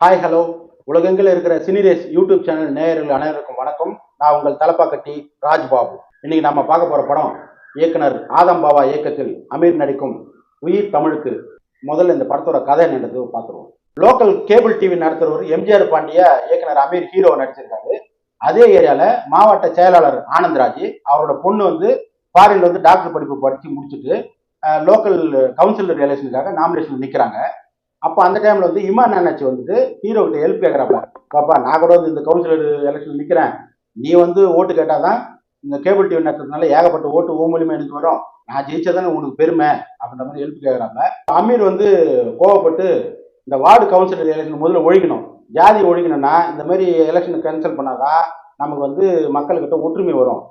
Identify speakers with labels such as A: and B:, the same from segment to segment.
A: Hi hello உலகெங்கில் இருக்கிற சினிரேஸ் YouTube channel நேயர்கள் அனைவருக்கும் வணக்கம். நான் உங்கள் தலப்பாக்கட்டி ராஜ்பாபு. இன்னைக்கு நம்ம பார்க்க போற படம் இயக்குனர் ஆதம் பாபா இயக்கத்தில் அமீர் நடிக்கும் உயிர் தமிழுக்கு முதல்ல இந்த படத்தோட கதை என்னது பார்த்துருவோம். லோக்கல் கேபிள் டிவி நடத்துறவர் எம்ஜிஆர் பாண்டிய இயக்குனர் அமீர் ஹீரோ நடிச்சிருக்காரு. அதே ஏரியால மாவட்ட செயலாளர் ஆனந்த்ராஜ் அவரோட பொண்ணு வந்து ஃபாரின்ல வந்து டாக்டர் படிப்பு படிச்சு முடிச்சுட்டு லோக்கல் கவுன்சிலர் எலெக்ஷனுக்காக நாமினேஷன் நிற்கிறாங்க அப்போ அந்த டைம்ல வந்து இமான் அண்ணாச்சி வந்துட்டு ஹீரோக்கிட்ட ஹெல்ப் கேட்குறாப்ப பாப்பா நான் கூட வந்து இந்த கவுன்சிலர் எலெக்ஷன் நிற்கிறேன் நீ வந்து ஓட்டு கேட்டாதான் இந்த கேபிள் டிவி நடத்துறதுனால ஏகப்பட்ட ஓட்டு ஓ மூலியமாக எனக்கு வரும். நான் ஜெயிச்சதானே உனக்கு பெருமை அப்படின்ற மாதிரி ஹெல்ப் கேட்குறாங்க அமீர் வந்து கோவப்பட்டு இந்த வார்டு கவுன்சிலர் எலெக்ஷன் முதல்ல ஒழிக்கணும். ஜாதி ஒழிக்கணும்னா இந்த மாதிரி எலெக்ஷனை கேன்சல் பண்ணாதான் நமக்கு வந்து மக்கள்கிட்ட ஒற்றுமை வரும்.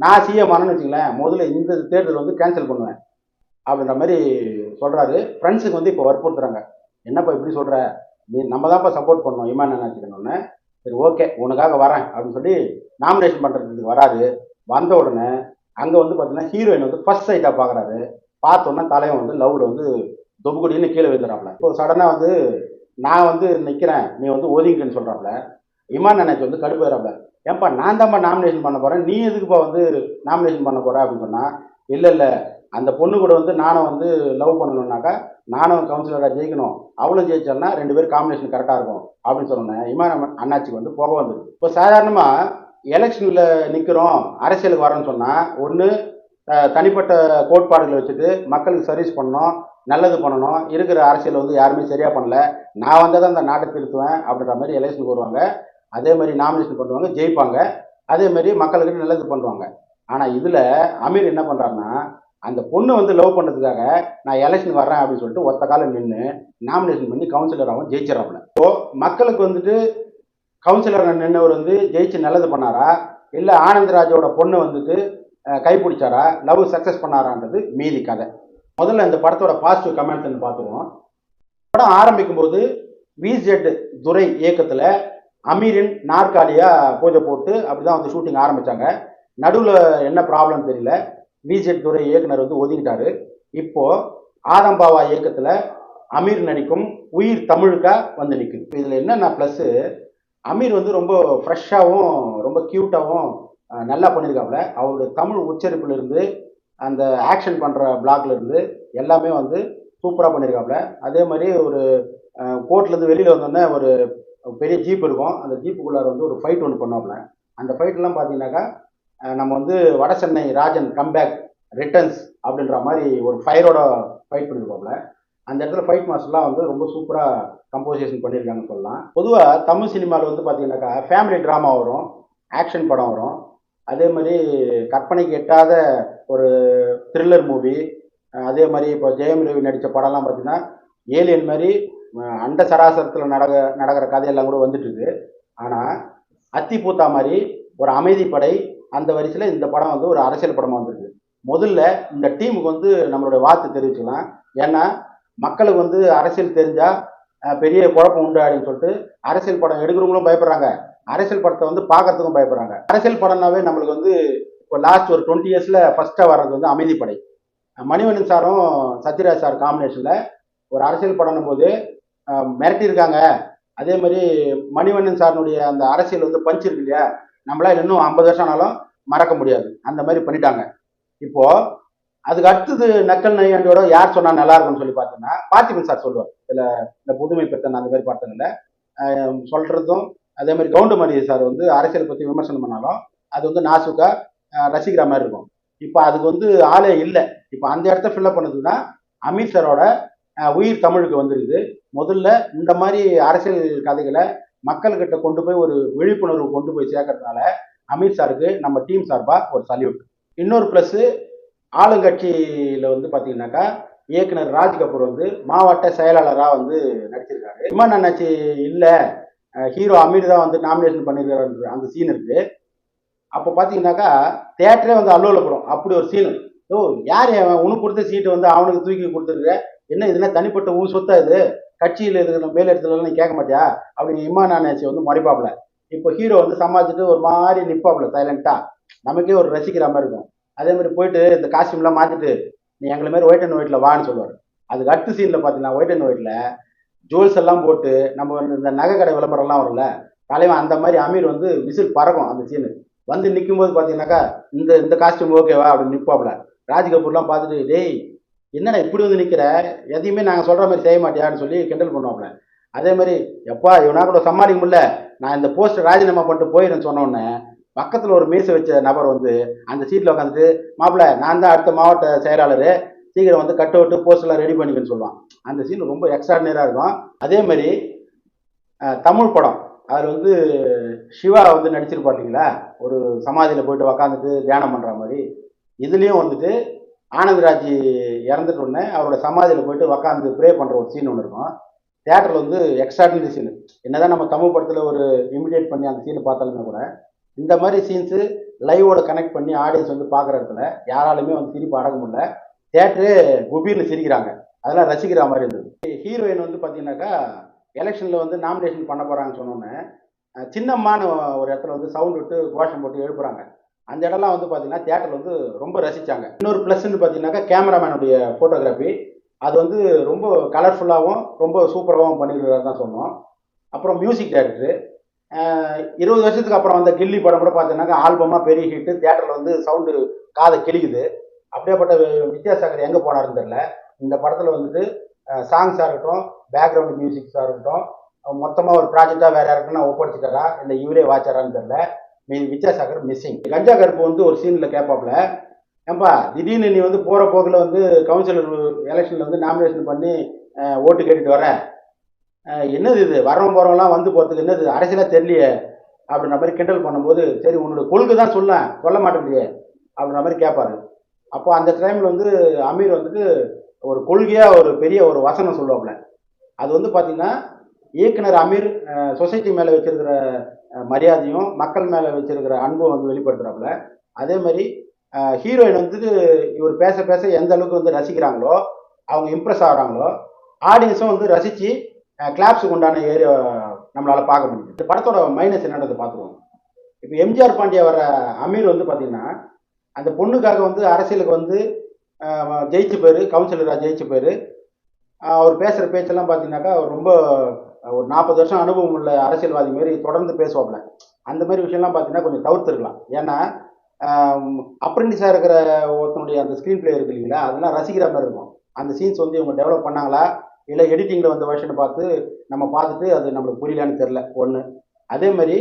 A: நான் சிஎம் ஆனேன்னு வச்சுங்களேன் முதல்ல இந்த தேர்தல் வந்து கேன்சல் பண்ணுவேன் அப்படின்ற மாதிரி சொல்கிறாரு ஃப்ரெண்ட்ஸுக்கு வந்து இப்போ வற்புறுத்துறாங்க. என்னப்பா இப்படி சொல்கிற நீ நம்ம தான்ப்பா சப்போர்ட் பண்ணோம் இமான் நினச்சிக்கணும்னு. சரி ஓகே உனக்காக வரேன் அப்படின்னு சொல்லி நாமினேஷன் பண்ணுறதுக்கு வராது வந்த உடனே அங்கே வந்து பார்த்தீங்கன்னா ஹீரோயின் வந்து ஃபர்ஸ்ட் சைட்டாக பார்க்குறாரு பார்த்தோன்னே தலைவன் வந்து லவ்வில் வந்து தொபுக்குடின்னு கீழே விழுந்துறாப்ல இப்போ சடனாக வந்து நான் வந்து நிற்கிறேன் நீ வந்து ஒதுங்கின்னு சொல்கிறாப்ல இமான் நினைச்சு வந்து கடுப்புறாப்ல ஏன்பா நான் தான்ப்பா நாமினேஷன் பண்ண போகிறேன் நீ எதுக்குப்பா வந்து நாமினேஷன் பண்ண போகிற அப்படின்னு சொன்னால் இல்லை இல்லை அந்த பொண்ணு கூட வந்து நானும் வந்து லவ் பண்ணணும்னாக்கா நானும் கவுன்சிலராக ஜெயிக்கணும். அவளும் ஜெயிச்சோம்னா ரெண்டு பேரும் காம்பினேஷன் கரெக்டாக இருக்கும் அப்படின்னு சொன்னேன் இமான் அண்ணாச்சிக்கு வந்து புகை வந்தது இப்போ சாதாரணமாக எலெக்ஷனில் நிற்கிறோம் அரசியலுக்கு வரோன்னு சொன்னால் ஒன்று தனிப்பட்ட கோட்பாடுகளை வச்சுட்டு மக்களுக்கு சர்வீஸ் பண்ணணும் நல்லது பண்ணணும் இருக்கிற அரசியல் வந்து யாருமே சரியாக பண்ணல நான் வந்தால் தான் அந்த நாட்டை திருத்துவேன் அப்படின்ற மாதிரி எலெக்ஷனுக்கு வருவாங்க. அதே மாதிரி நாமினேஷன் பண்ணுவாங்க ஜெயிப்பாங்க. அதே மாதிரி மக்களுக்கு நல்லது பண்ணுவாங்க. ஆனால் இதில் அமீர் என்ன பண்ணுறாருன்னா அந்த பொண்ணு வந்து லவ் பண்ணுறதுக்காக நான் எலெக்ஷன் வரேன் அப்படின்னு சொல்லிட்டு ஒத்த காலம் நின்று நாமினேஷன் பண்ணி கவுன்சிலராகவும் ஜெயிச்சிடறாப்புல. ஸோ மக்களுக்கு வந்துட்டு கவுன்சிலர் நின்றவர் வந்து ஜெயிச்சு நல்லது பண்ணாரா? இல்லை ஆனந்தராஜோட பொண்ணு வந்துட்டு கைப்பிடிச்சாரா? லவ் சக்ஸஸ் பண்ணாரான்றது மீதி கதை. முதல்ல இந்த படத்தோட பாசிட்டிவ் கமெண்ட்ஸ் பார்த்துருவோம். படம் ஆரம்பிக்கும் போது விஜெட் துரை இயக்கத்தில் அமீரின் நாற்காலியாக பூஜை போட்டு அப்படி தான் வந்து ஷூட்டிங் ஆரம்பிச்சாங்க. நடுவில் என்ன ப்ராப்ளம் தெரியல. விஜெட் துறை இயக்குனர் வந்து ஒதுங்கிட்டாரு இப்போ ஆதம்பாவா இயக்கத்தில் அமீர் நடிக்கும் உயிர் தமிழுக்கா வந்து நிற்குது இதில் என்னென்ன ப்ளஸ்ஸு அமீர் வந்து ரொம்ப ஃப்ரெஷ்ஷாகவும் ரொம்ப க்யூட்டாகவும் நல்லா பண்ணியிருக்காப்புல அவருடைய தமிழ் உச்சரிப்புல இருந்து அந்த ஆக்ஷன் பண்ணுற பிளாக்ல இருந்து எல்லாமே வந்து சூப்பராக பண்ணியிருக்காப்புல அதே மாதிரி ஒரு கோர்ட்லேருந்து வெளியில் வந்தோடனே ஒரு பெரிய ஜீப் இருக்கும். அந்த ஜீப்புக்குள்ளார வந்து ஒரு ஃபைட் ஒன்று பண்ணாப்புல. அந்த ஃபைட்லாம் பார்த்தீங்கன்னாக்கா நம்ம வந்து வட சென்னை ராஜன் கம்பேக் ரிட்டர்ன்ஸ் அப்படின்ற மாதிரி ஒரு ஃபயரோட ஃபைட் பண்ணியிருப்பாப்புல அந்த இடத்துல ஃபைட் மாஸ்டர்லாம் வந்து ரொம்ப சூப்பராக கம்போசிஷன் பண்ணியிருக்காங்கன்னு சொல்லலாம். பொதுவாக தமிழ் சினிமாவில் வந்து பார்த்தீங்கன்னாக்கா ஃபேமிலி ட்ராமா வரும் ஆக்ஷன் படம் வரும். அதே மாதிரி கற்பனைக்கு எட்டாத ஒரு த்ரில்லர் மூவி அதே மாதிரி இப்போ ஜெயம் ரவி நடித்த படம்லாம் பார்த்தீங்கன்னா ஏலியன் மாதிரி அண்ட சராசரத்தில் நடக நடக்கிற கதையெல்லாம் கூட வந்துட்டுருக்கு ஆனால் அத்தி பூத்தா மாதிரி ஒரு அமைதிப்படை அந்த வரிசையில் இந்த படம் வந்து ஒரு அரசியல் படமாக வந்திருக்கு. முதல்ல இந்த டீமுக்கு வந்து நம்மளுடைய வாழ்த்து தெரிவிச்சுக்கலாம். ஏன்னா மக்களுக்கு வந்து அரசியல் தெரிஞ்சா பெரிய குழப்பம் உண்டு அப்படின்னு சொல்லிட்டு அரசியல் படம் எடுக்கிறவங்களும் பயப்படுறாங்க. அரசியல் படத்தை வந்து பார்க்கறதுக்கும் பயப்படுறாங்க. அரசியல் படம்னாவே நம்மளுக்கு வந்து இப்போ லாஸ்ட் ஒரு டுவெண்ட்டி இயர்ஸில் ஃபஸ்ட்டாக வர்றது வந்து அமைதிப்படை மணிவண்ணன் சாரும் சத்யராஜ் சார் காம்பினேஷனில் ஒரு அரசியல் படம் போது மிரட்டியிருக்காங்க. அதே மாதிரி மணிவண்ணன் சாரினுடைய அந்த அரசியல் வந்து பஞ்ச் இருக்கு இல்லையா? நம்மளால் இன்னும் ஐம்பது வருஷம் ஆனாலும் மறக்க முடியாது. அந்த மாதிரி பண்ணிட்டாங்க. இப்போ அதுக்கு அடுத்தது நக்கல் நையாண்டியோட யார் சொன்னா நல்லா இருக்கும்னு சொல்லி பார்த்தோம்னா பார்த்திபன் சார் சொல்லுவார். இதுல இந்த புதுமை பெற்றன் அந்த மாதிரி பார்த்ததில்ல சொல்றதும் அதே மாதிரி கவுண்டமணி சார் வந்து அரசியல் பத்தி விமர்சனம் பண்ணாலும் அது வந்து நாசுக்கா ரசிக்கிற மாதிரி இருக்கும். இப்போ அதுக்கு வந்து ஆளே இல்லை. இப்போ அந்த இடத்த ஃபில்லப் பண்ணதுன்னா அமீர் சாரோட உயிர் தமிழுக்கு வந்துருக்குது முதல்ல இந்த மாதிரி அரசியல் கதைகளை மக்கள்கிட்ட கொண்டு போய் ஒரு விழிப்புணர்வு கொண்டு போய் சேர்க்கறதுனால அமீர் சாருக்கு நம்ம டீம் சார்பாக ஒரு சல்யூட். இன்னொரு ப்ளஸ்ஸு ஆளுங்கட்சியில் வந்து பார்த்தீங்கன்னாக்கா இயக்குனர் ராஜ் கபூர் வந்து மாவட்ட செயலாளராக வந்து நடிச்சிருக்காரு. இமான் அண்ணாச்சி இல்லை ஹீரோ அமீர் தான் வந்து நாமினேஷன் பண்ணியிருக்காரு அந்த சீன் இருக்கு. அப்போ பார்த்தீங்கன்னாக்கா தேட்டரே வந்து அல்லோலப்படும் அப்படி ஒரு சீனு ஓ யார் உனக்கு கொடுத்த சீட்டு வந்து அவனுக்கு தூக்கி கொடுத்துருக்க. என்ன இதுனா தனிப்பட்ட ஊர் சொத்தா இது? கட்சியில் இருக்கிற மேல் இடத்துலலாம் நீ கேட்க மாட்டியா? அப்படின்னு இமான் அண்ணாச்சி வந்து மறைப்பாப்புல. இப்போ ஹீரோ வந்து சமாளிச்சுட்டு ஒரு மாதிரி நிற்பாப்புல சைலண்டா நமக்கே ஒரு ரசிக்கிற மாதிரி இருக்கும். அதே மாதிரி போயிட்டு இந்த காஸ்டியூம்லாம் மாற்றிட்டு நீ எங்களை மாதிரி ஒயிட் அண்ட் ஒயிட்டில் வான்னு சொல்லுவார். அதுக்கு அடுத்த சீனில் பார்த்தீங்கன்னா ஒயிட் அண்ட் ஒயிட்டில் ஜுவல்ஸ் எல்லாம் போட்டு நம்ம இந்த நகை கடை விளம்பரம்லாம் வரும்ல தலைவன் அந்த மாதிரி அமீர் வந்து விசில் பறக்கும் அந்த சீனு வந்து நிற்கும் போது பார்த்தீங்கன்னாக்கா இந்த இந்த காஸ்டியூம் ஓகேவா அப்படின்னு நிற்பாப்புல ராஜ் கபூர்லாம் பார்த்துட்டு டேய் என்னடா இப்படி வந்து நிற்கிற எதையுமே நாங்கள் சொல்கிற மாதிரி செய்ய மாட்டியான்னு சொல்லி கிண்டல் பண்ணுவோம்ல அதே மாதிரி எப்பா இவனா கூட சமாளிக்க முடியல. நான் இந்த போஸ்ட் ராஜினாமா பண்ணிட்டு போயிடுன்னு சொன்னோன்னே பக்கத்தில் ஒரு மீசை வச்ச நபர் வந்து அந்த சீட்டில் உட்காந்துட்டு மாப்பிள்ள நான் தான் அடுத்த மாவட்ட செயலாளர். சீக்கிரம் வந்து கட் அவுட்டு போஸ்டெல்லாம் ரெடி பண்ணிக்கன்னு சொல்லுவான். அந்த சீன் ரொம்ப எக்ஸ்ட்ராடினரியாக இருக்கும். அதே மாதிரி தமிழ் படம். அதில் வந்து சிவா வந்து நடிச்சிருப்பார் இல்லைங்களா? ஒரு சமாதியில் போயிட்டு உக்காந்துட்டு தியானம் பண்ணுற மாதிரி. இதுலேயும் வந்துட்டு ஆனந்தராஜ் இறந்துட்டோடனே அவரோட சமாதியில் போயிட்டு உக்காந்து ப்ரே பண்ணுற ஒரு சீன் ஒன்று இருக்கும். தேட்டரில் வந்து எக்ஸ்ட்ராடினரி சீன் என்னதான் நம்ம தமிழ் படத்தில் ஒரு இமிடியேட் பண்ணி அந்த சீனை பார்த்தாலுமே கூட இந்த மாதிரி சீன்ஸு லைவோட கனெக்ட் பண்ணி ஆடியன்ஸ் வந்து பார்க்குற இடத்துல யாராலுமே வந்து சிரிப்பு அடக்க முடியல. தேட்டரு குபீர்னு சிரிக்கிறாங்க. அதெல்லாம் ரசிக்கிற மாதிரி இருந்தது. ஹீரோயின் வந்து பார்த்தீங்கன்னாக்கா எலெக்ஷனில் வந்து நாமினேஷன் பண்ண போகிறாங்கன்னு சொன்னோன்னே சின்னம்மான சின்னம்மான்னு ஒரு இடத்துல வந்து சவுண்ட் விட்டு கோஷம் போட்டு எழுப்புறாங்க. அந்த இடம்லாம் வந்து பார்த்தீங்கன்னா தேட்டர் வந்து ரொம்ப ரசித்தாங்க இன்னொரு ப்ளஸ்ன்னு பார்த்தீங்கன்னாக்கா கேமராமேனுடைய ஃபோட்டோகிராஃபி அது வந்து ரொம்ப கலர்ஃபுல்லாகவும் ரொம்ப சூப்பராகவும் பண்ணியிருக்கிறதா தான் சொன்னோம் அப்புறம் மியூசிக் டைரக்டரு இருபது வருஷத்துக்கு அப்புறம் வந்த கில்லி படம் கூட பார்த்தீங்கன்னாக்கா ஆல்பமாக பெரிய ஹிட்டு தேட்டரில் வந்து சவுண்டு காதை கிழிக்குது. அப்படியேப்பட்ட வித்யாசாகர் எங்கே போனாருன்னு தெரில இந்த படத்தில் வந்துட்டு சாங்ஸாக இருக்கட்டும் பேக்ரவுண்ட் மியூசிக்ஸாக இருக்கட்டும் மொத்தமாக ஒரு ப்ராஜெக்டாக வேறு யாருக்குன்னா ஒப்படைச்சிட்டாரா? இல்லை இவரே வாச்சாரான்னு தெரில வித்யாசாகர் மிஸ்ஸிங் கஞ்சா கருப்பு வந்து ஒரு சீனில் கேட்பாப்புல ஏன்பா திடீர்னு நீ வந்து போகிற போக்கில் வந்து கவுன்சிலர் எலெக்ஷனில் வந்து நாமினேஷன் பண்ணி ஓட்டு கேட்டுட்டு வர. என்னது இது? வரவன் போகிறவங்களாம் வந்து போகிறதுக்கு என்னது? அரசியலாக தெரியலையே அப்படின்ற மாதிரி கிண்டல் பண்ணும்போது சரி உன்னோட கொள்கை தான் சொல்ல சொல்ல மாட்டேங்குது அப்படின்ற மாதிரி கேட்பாரு அப்போ அந்த டைமில் வந்து அமீர் வந்துட்டு ஒரு கொள்கையாக ஒரு பெரிய ஒரு வசனம் சொல்லுவாப்புல அது வந்து பார்த்தீங்கன்னா இயக்குனர் அமீர் சொசைட்டி மேலே வச்சிருக்கிற மரியாதையும் மக்கள் மேலே வச்சிருக்கிற அன்பும் வந்து வெளிப்படுத்துறாப்புல. அதே மாதிரி ஹீரோயின் வந்துட்டு இவர் பேச பேச எந்த அளவுக்கு வந்து ரசிக்கிறாங்களோ அவங்க இம்ப்ரெஸ் ஆகிறாங்களோ ஆடியன்ஸும் வந்து ரசித்து கிளாப்ஸுக்கு உண்டான ஏரியா நம்மளால் பார்க்க முடியும் இந்த படத்தோட மைனஸ் என்னன்றது பார்த்துருவோம். இப்போ எம்ஜிஆர் பாண்டியா வர அமீர் வந்து பார்த்தீங்கன்னா அந்த பொண்ணுக்காக வந்து அரசியலுக்கு வந்து ஜெயிச்சு போயிரு கவுன்சிலராக ஜெயிச்சு போயிரு அவர் பேசுகிற பேச்செல்லாம் பார்த்தீங்கன்னாக்கா அவர் ரொம்ப ஒரு நாற்பது வருஷம் அனுபவம் உள்ள அரசியல்வாதி மாதிரி தொடர்ந்து பேசுவாப்ல அந்த மாதிரி விஷயம்லாம் பார்த்தீங்கன்னா கொஞ்சம் தவிர்த்துருக்கலாம். ஏன்னா அப்ரெண்டிஸாக இருக்கிற ஒருத்தனுடைய அந்த ஸ்க்ரீன் பிளே இருக்கு இல்லைங்களா அதெல்லாம் ரசிக்கிற மாதிரி இருக்கும். அந்த சீன்ஸ் வந்து இவங்க டெவலப் பண்ணாங்களா இல்லை எடிட்டிங்கில் வந்த வருஷனை பார்த்து நம்ம பார்த்துட்டு அது நம்மளுக்கு புரியலான்னு தெரில ஒன்று அதே மாதிரி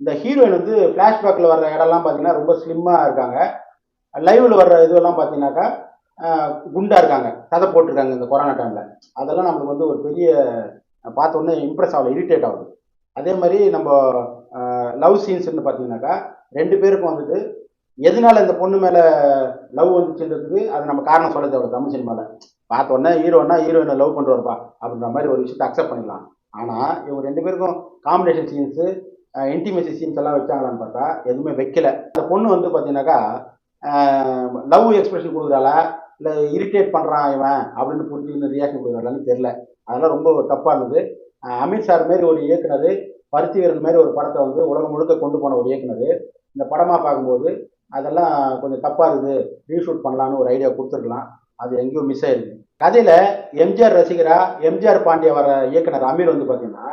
A: இந்த ஹீரோயின் வந்து ஃப்ளாஷ்பேக்கில் வர்ற இடம்லாம் பார்த்தீங்கன்னா ரொம்ப ஸ்லிம்மாக இருக்காங்க. லைவில் வர்ற இதுவெல்லாம் பார்த்தீங்கன்னாக்கா குண்டாக இருக்காங்க. கதை போட்டிருக்காங்க இந்த கொரோனா டைமில் அதெல்லாம் நம்மளுக்கு வந்து ஒரு பெரிய பார்த்த உடனே இம்ப்ரெஸ் ஆகல இரிட்டேட் ஆகுது அதே மாதிரி நம்ம லவ் சீன்ஸ்னு பார்த்தீங்கன்னாக்கா ரெண்டு பேருக்கும் வந்துட்டு எதனால இந்த பொண்ணு மேலே லவ் வந்துச்சுன்றதுக்கு அது நம்ம காரணம் சொல்ல தேவை தமிழ் சினிமாவில் பார்த்த உடனே ஹீரோனா ஹீரோயினை லவ் பண்ணுவார்ப்பா அப்படின்ற மாதிரி ஒரு விஷயத்தை அக்செப்ட் பண்ணிடலாம். ஆனால் இவங்க ரெண்டு பேருக்கும் காம்பினேஷன் சீன்ஸு இன்டிமேசி சீன்ஸ் எல்லாம் வச்சாங்களான்னு பார்த்தா எதுவுமே வைக்கல. அந்த பொண்ணு வந்து பார்த்தீங்கன்னாக்கா லவ் எக்ஸ்பிரஷன் கொடுக்குறாளா? இல்லை இரிட்டேட் பண்ணுறான் இவன் அப்படின்னு புரிஞ்சுக்கிட்டு ரியாக்ஷன் கொடுக்குறாங்கன்னு தெரில அதெல்லாம் ரொம்ப தப்பாக இருந்தது. அமீர் சார் மாரி ஒரு இயக்குனர் பருத்தி வீரன் மாதிரி ஒரு படத்தை வந்து உலகம் முழுக்க கொண்டு போன ஒரு இயக்குனர். இந்த படமாக பார்க்கும்போது அதெல்லாம் கொஞ்சம் தப்பாக இருக்குது ரீஷூட் பண்ணலான்னு ஒரு ஐடியா கொடுத்துருக்கலாம். அது எங்கேயோ மிஸ் ஆயிருக்கு. கதையில் எம்ஜிஆர் ரசிகரா எம்ஜிஆர் பாண்டிய வர இயக்குனர் அமீர் வந்து பார்த்தீங்கன்னா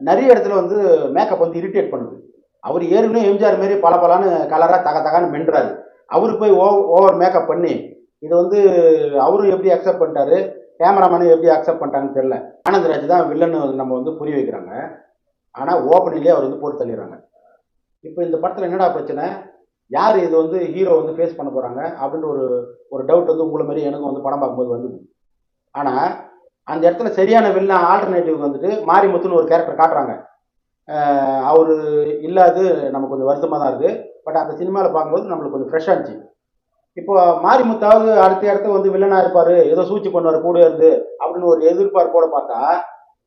A: நிறைய இடத்துல வந்து மேக்கப் வந்து இரிட்டேட் பண்ணுது. அவர் ஏற்கனவே எம்ஜிஆர் மாரி பல பலான்னு கலராக தக தகான்னு மென்றாரு. அவர் போய் ஓ ஓவர் மேக்கப் பண்ணி இது வந்து அவரும் எப்படி அக்செப்ட் பண்ணிட்டாரு? கேமராமேனும் எப்படி அக்செப்ட் பண்ணிட்டாங்கன்னு தெரியல. ஆனந்தராஜ் தான் வில்லன்னு நம்ம வந்து புரிய வைக்கிறாங்க. ஆனால் ஓப்பனிலே அவர் வந்து போட்டு தள்ளிடுறாங்க. இப்போ இந்த படத்தில் என்னடா பிரச்சனை? யார் இது வந்து ஹீரோ வந்து ஃபேஸ் பண்ண போகிறாங்க அப்படின்னு ஒரு ஒரு டவுட் வந்து உங்களை மாதிரி எனக்கும் வந்து படம் பார்க்கும்போது வந்தது. ஆனால் அந்த இடத்துல சரியான வில்லன் ஆல்டர்னேட்டிவ் வந்துட்டு மாரிமுத்துன்னு ஒரு கேரக்டர் காட்டுறாங்க. அவர் இல்லாது நமக்கு கொஞ்சம் வருத்தமாக தான் இருக்குது பட் அந்த சினிமாவில் பார்க்கும்போது நம்மளுக்கு கொஞ்சம் ஃப்ரெஷ்ஷாக இருந்துச்சு. இப்போ மாரிமுத்தாவது அடுத்த இடத்த வந்து வில்லனாக இருப்பார் ஏதோ சூழ்ச்சி பண்ணுவார் கூட இருந்து அப்படின்னு ஒரு எதிர்பார்ப்போட பார்த்தா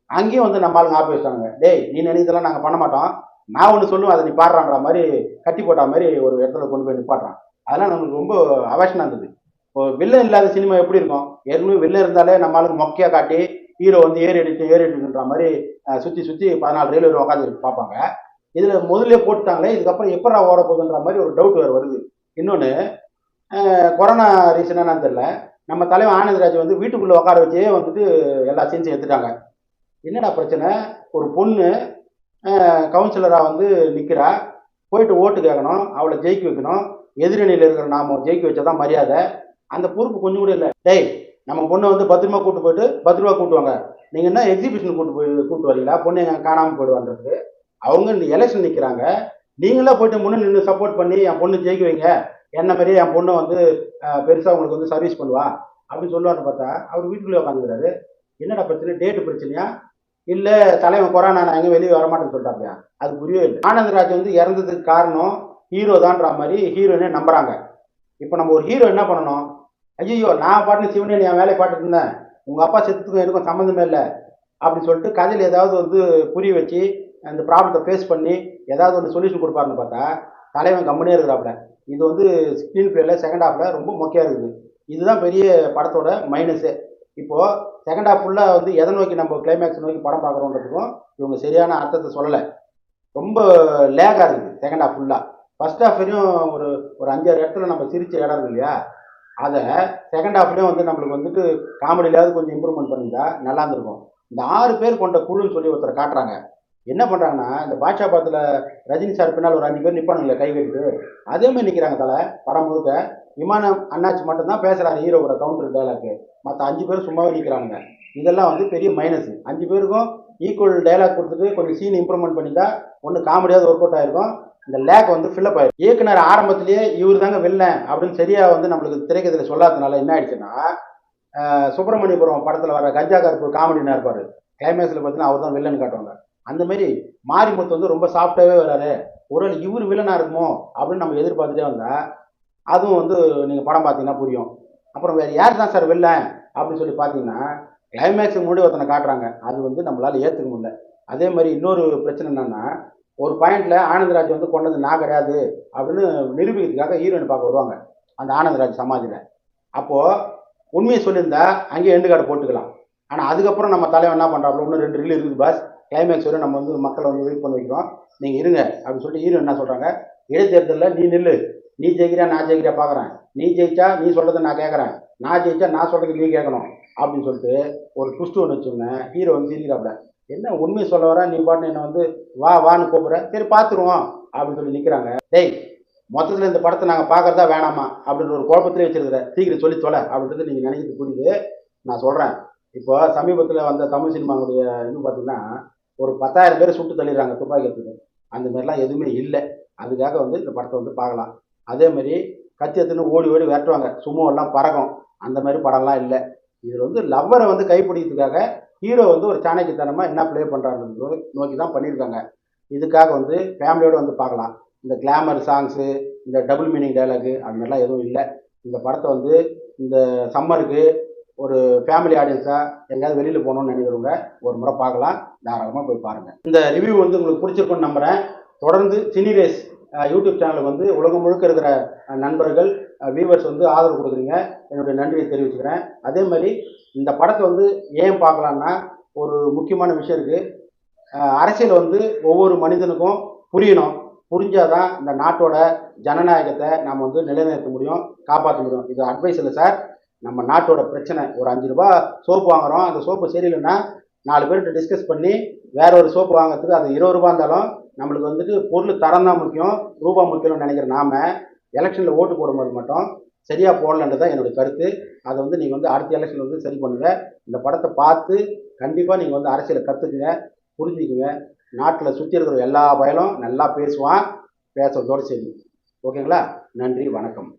A: அங்கேயும் வந்து நம்ம ஆளுங்க ஆப்பி டேய் நீ நினைத்தெல்லாம் நாங்கள் பண்ண மாட்டோம். நான் ஒன்று சொல்லுவேன் அதை நீ பாடுறாங்கிற மாதிரி கட்டி போட்ட மாதிரி ஒரு இடத்துல கொண்டு போய் நிப்பாட்டுறான். அதெல்லாம் நமக்கு ரொம்ப அவேஷனாக இருந்தது. இப்போ வில்லன் இல்லாத சினிமா எப்படி இருக்கும்? ஏற்கனவே வில்லன் இருந்தாலே நம்ம ஆளுங்க மொக்கையாக காட்டி ஹீரோ வந்து ஏறி அடிட்டு ஏறி அடிட்டுன்ற மாதிரி சுற்றி சுற்றி பதினாலு ரயில் உட்காந்து பார்ப்பாங்க. இதில் முதல்ல போட்டுட்டாங்களே இதுக்கப்புறம் எப்படா ஓட போகுதுன்ற மாதிரி ஒரு டவுட் வேறு வருது. இன்னொன்று கொரோனா ரீசனாக தெரியல. நம்ம தலைவன் ஆனந்தராஜ் வந்து வீட்டுக்குள்ளே உட்கார வச்சே வந்துட்டு எல்லா சீன்ஸும் எடுத்துட்டாங்க. என்னடா பிரச்சனை? ஒரு பொண்ணு கவுன்சிலராக வந்து நிற்கிறா போயிட்டு ஓட்டு கேட்கணும். அவளை ஜெயிக்க வைக்கணும். எதிரணியில் இருக்கிற நாம ஜெயிக்க வச்சாதான் மரியாதை. அந்த பொறுப்பு கொஞ்சம் கூட இல்லை. டேய் நம்ம பொண்ணை வந்து பத்திரமா கூட்டு போயிட்டு பத்திரமா கூட்டுவாங்க நீங்கள் என்ன எக்ஸிபிஷன் கூட்டு போய் கூட்டு வரீங்களா? பொண்ணு எங்கே காணாமல் போயிடுவான்றது அவங்க எலெக்ஷன் நிற்கிறாங்க நீங்களே போயிட்டு முன்னே நின்று சப்போர்ட் பண்ணி என் பொண்ணு ஜெயிக்க வைங்க. என்ன மாதிரியே என் பொண்ணை வந்து பெருசாக உங்களுக்கு வந்து சர்வீஸ் பண்ணுவா? அப்படின்னு சொல்லுவார்னு பார்த்தா அவர் வீட்டுக்குள்ளே உட்காந்துக்கிறாரு. என்னடா பிரச்சனை? டேட்டு பிரச்சனையா? இல்லை தலைவன் கொரோனா நான் எங்கேயும் வெளியே வரமாட்டேன்னு சொல்லிட்டாப்பியா அது புரியவே இல்லை. ஆனந்தராஜ் வந்து இறந்ததுக்கு காரணம் ஹீரோ தான்ற மாதிரி ஹீரோயினே நம்புறாங்க. இப்போ நம்ம ஒரு ஹீரோ என்ன பண்ணணும்? ஐயோ நான் பாட்டு சிவனே என் வேலையை பாட்டுட்டு இருந்தேன். உங்கள் அப்பா செத்துக்கும் எனக்கும் சம்மந்தமே இல்லை. அப்படின்னு சொல்லிட்டு கதையில் ஏதாவது வந்து புரிய வச்சு அந்த ப்ராப்ளத்தை ஃபேஸ் பண்ணி ஏதாவது ஒன்று சொல்யூஷன் கொடுப்பாருன்னு பார்த்தா தலைவன் கம்பெனியே இருக்கிறாப்புல. இது வந்து ஸ்க்ரீன் பிளேல செகண்ட் ஹாஃபில் ரொம்ப மொக்கையாக இருக்குது. இதுதான் பெரிய படத்தோட மைனஸே இப்போது செகண்ட் ஹாஃப் ஃபுல்லாக வந்து எதை நோக்கி நம்ம கிளைமேக்ஸ் நோக்கி படம் பார்க்குறோன்றதுக்கும் இவங்க சரியான அர்த்தத்தை சொல்லலை. ரொம்ப லேகாக இருக்குது செகண்ட் ஹாஃப் ஃபுல்லாக ஃபர்ஸ்ட் ஹாஃப் வரையும் ஒரு ஒரு அஞ்சாறு இடத்துல நம்ம சிரிச்ச இடம் இருக்கு இல்லையா? அதை செகண்ட் ஹாஃப்லேயும் வந்து நம்மளுக்கு வந்துட்டு காமெடியிலாவது கொஞ்சம் இம்ப்ரூவ்மெண்ட் பண்ணியிருந்தா நல்லா இருந்திருக்கும். இந்த ஆறு பேர் கொண்ட குழுன்னு சொல்லி ஒருத்தரை காட்டுறாங்க. என்ன பண்ணுறாங்கன்னா இந்த பாட்சா படத்தில் ரஜினி சார் பின்னால் ஒரு அஞ்சு பேர் நிற்பானுங்களே கை கட்டிட்டு அதே மாதிரி நிற்கிறாங்க தலை படம் முழுக்க. விமானம் அண்ணாச்சி மட்டும்தான் பேசுகிறாங்க ஹீரோவோட கவுண்டர் டைலாக்கு மற்ற அஞ்சு பேர் சும்மாவே நிற்கிறாங்க இதெல்லாம் வந்து பெரிய மைனஸ் அஞ்சு பேருக்கும் ஈக்குவல் டைலாக் கொடுத்துட்டு கொஞ்சம் சீன் இம்ப்ரூவ்மெண்ட் பண்ணிட்டா ஒன்று காமெடியாவது ஒர்க் அவுட் ஆயிருக்கும். இந்த லேக் வந்து ஃபில்லப் ஆயிடும் இயக்குனர் ஆரம்பத்திலேயே இவர் தாங்க வில்லன் அப்படின்னு சரியாக வந்து நம்மளுக்கு திரைக்கதையில் சொல்லாததுனால என்ன ஆயிடுச்சுன்னா சுப்பிரமணியபுரம் படத்தில் வர கஞ்சா கருப்பு காமெடினா இருப்பார் கிளைமேக்ஸில் பார்த்தீங்கன்னா அவர் தான் வில்லன் காட்டுவாங்க. அந்த மாதிரி மாரிமுத்து வந்து ரொம்ப சாஃப்டாகவே வராரு. ஒருவேளை இவர் வில்லனாக இருக்குமோ அப்படின்னு நம்ம எதிர்பார்த்துட்டே வந்தால் அதுவும் வந்து நீங்கள் படம் பார்த்தீங்கன்னா புரியும். அப்புறம் வேறு யார் தான் சார் வில்லன் அப்படின்னு சொல்லி பார்த்தீங்கன்னா கிளைமேக்ஸுக்கு முன்னாடி ஒருத்தனை காட்டுறாங்க. அது வந்து நம்மளால் ஏற்றுக்க முடியல. அதே மாதிரி இன்னொரு பிரச்சனை என்னென்னா ஒரு பாயிண்ட்டில் ஆனந்தராஜ் வந்து கொண்டது நான் கிடையாது அப்படின்னு நிரூபிக்கிறதுக்காக ஹீரோயின் பார்க்க வருவாங்க. அந்த ஆனந்தராஜ் சமாதியில். அப்போது உண்மையை சொல்லியிருந்தா அங்கேயே எண்டு கார்டு போட்டுக்கலாம். ஆனால் அதுக்கப்புறம் நம்ம தலைவன் என்ன பண்ணுறாப்புல இன்னும் ரெண்டு ரீல் இருக்குது பாஸ். கிளைமேக்ஸ் வரை நம்ம வந்து மக்களை வந்து வெயிட் பண்ண வைக்கிறோம். நீங்கள் இருங்க அப்படின்னு சொல்லிட்டு ஹீரோ என்ன சொல்கிறாங்க இடைத்தேர்தலில் நீ நில்லு. நீ ஜெயிக்கிறியா நான் ஜெயிக்கிறியா பார்க்குறேன் நீ ஜெயிச்சா நீ சொல்கிறத நான் கேட்குறேன் நான் ஜெயிச்சா நான் சொல்கிறது நீ கேட்கணும் அப்படின்னு சொல்லிட்டு ஒரு ட்விஸ்ட் ஒன்று வச்சுருந்தேன் ஹீரோ வந்து சிரிக்கிறாப்புல. என்ன உண்மையை சொல்ல வர? நீ பாட்டு என்னை வந்து வா வான்னு கூப்பிட்ற. சரி பார்த்துருவோம் அப்படின்னு சொல்லி நிற்கிறாங்க டேய் மொத்தத்தில் இந்த படத்தை நாங்கள் பார்க்கறதா வேணாமா? அப்படின்ற ஒரு குழப்பத்திலே வச்சிருக்கிற சீக்கிரம் சொல்லி தொலை அப்படின்றது நீங்கள் நினைக்கிறது புரியுது. நான் சொல்கிறேன் இப்போ சமீபத்தில் வந்த தமிழ் சினிமாவுடைய இது பார்த்தீங்கன்னா ஒரு பத்தாயிரம் பேர் சுட்டு தள்ளிடுறாங்க துப்பாக்கி எடுத்துட்டு. அந்த மாதிரிலாம் எதுவுமே இல்லை. அதுக்காக வந்து இந்த படத்தை வந்து பார்க்கலாம். அதே மாதிரி கத்தி எடுத்துன்னு ஓடி ஓடி விரட்டுவாங்க. சும்மா எல்லாம் பறக்கும். அந்த மாதிரி படம்லாம் இல்லை. இதில் வந்து லவ்வரை வந்து கைப்பிடிக்கிறதுக்காக ஹீரோ வந்து ஒரு சாணக்கியத்தனமாக என்ன ப்ளே பண்ணுறாருன்றது நோக்கி தான் பண்ணியிருக்காங்க. இதுக்காக வந்து ஃபேமிலியோடு வந்து பார்க்கலாம். இந்த கிளாமர் சாங்ஸு இந்த டபுள் மீனிங் டைலாகு அது மாதிரிலாம் எதுவும் இல்லை. இந்த படத்தை வந்து இந்த சம்மருக்கு ஒரு ஃபேமிலி ஆடியன்ஸாக எங்கேயாவது வெளியில் போகணுன்னு நினைக்கிறவங்க ஒரு முறை பார்க்கலாம். தாராளமாக போய் பாருங்கள் இந்த ரிவ்யூ வந்து உங்களுக்கு பிடிச்சிருக்குன்னு நம்புகிறேன் தொடர்ந்து சினி ரேஸ் யூடியூப் சேனலுக்கு வந்து உலகம் முழுக்க இருக்கிற நண்பர்கள் வியூவர்ஸ் வந்து ஆதரவு கொடுக்குறீங்க. என்னுடைய நன்றியை தெரிவிச்சுக்கிறேன். அதே மாதிரி இந்த படத்தை வந்து ஏன் பார்க்கலான்னா ஒரு முக்கியமான விஷயம் இருக்குது அரசியல் வந்து ஒவ்வொரு மனிதனுக்கும் புரியணும். புரிஞ்சாதான் இந்த நாட்டோட ஜனநாயகத்தை நாம் வந்து நிலைநிறுத்த முடியும் காப்பாற்ற முடியும். இது அட்வைஸ் இல்லை சார். நம்ம நாட்டோட பிரச்சனை ஒரு அஞ்சு ரூபா சோப்பு வாங்குகிறோம் அந்த சோப்பு சரியில்லைன்னா நாலு பேர்கிட்ட டிஸ்கஸ் பண்ணி வேற ஒரு சோப்பு வாங்குறதுக்கு அது இருபது ரூபா இருந்தாலும் நம்மளுக்கு வந்துட்டு பொருள் தரம் தான் முக்கியம் ரூபா முக்கியம்னு நினைக்கிற நாம எலெக்ஷனில் ஓட்டு போடும்போது மட்டும் சரியாக போடலன்றது தான் என்னுடைய கருத்து. அதை வந்து நீங்கள் வந்து அடுத்த எலெக்ஷன் வந்து சரி பண்ணுங்க இந்த படத்தை பார்த்து கண்டிப்பாக நீங்கள் வந்து அரசியலை கற்றுக்குங்க புரிஞ்சுக்குங்க. நாட்டில் சுற்றி இருக்கிற எல்லா பயலும் நல்லா பேசுவான். பேசுறதோடு சரி. ஓகேங்களா? நன்றி வணக்கம்.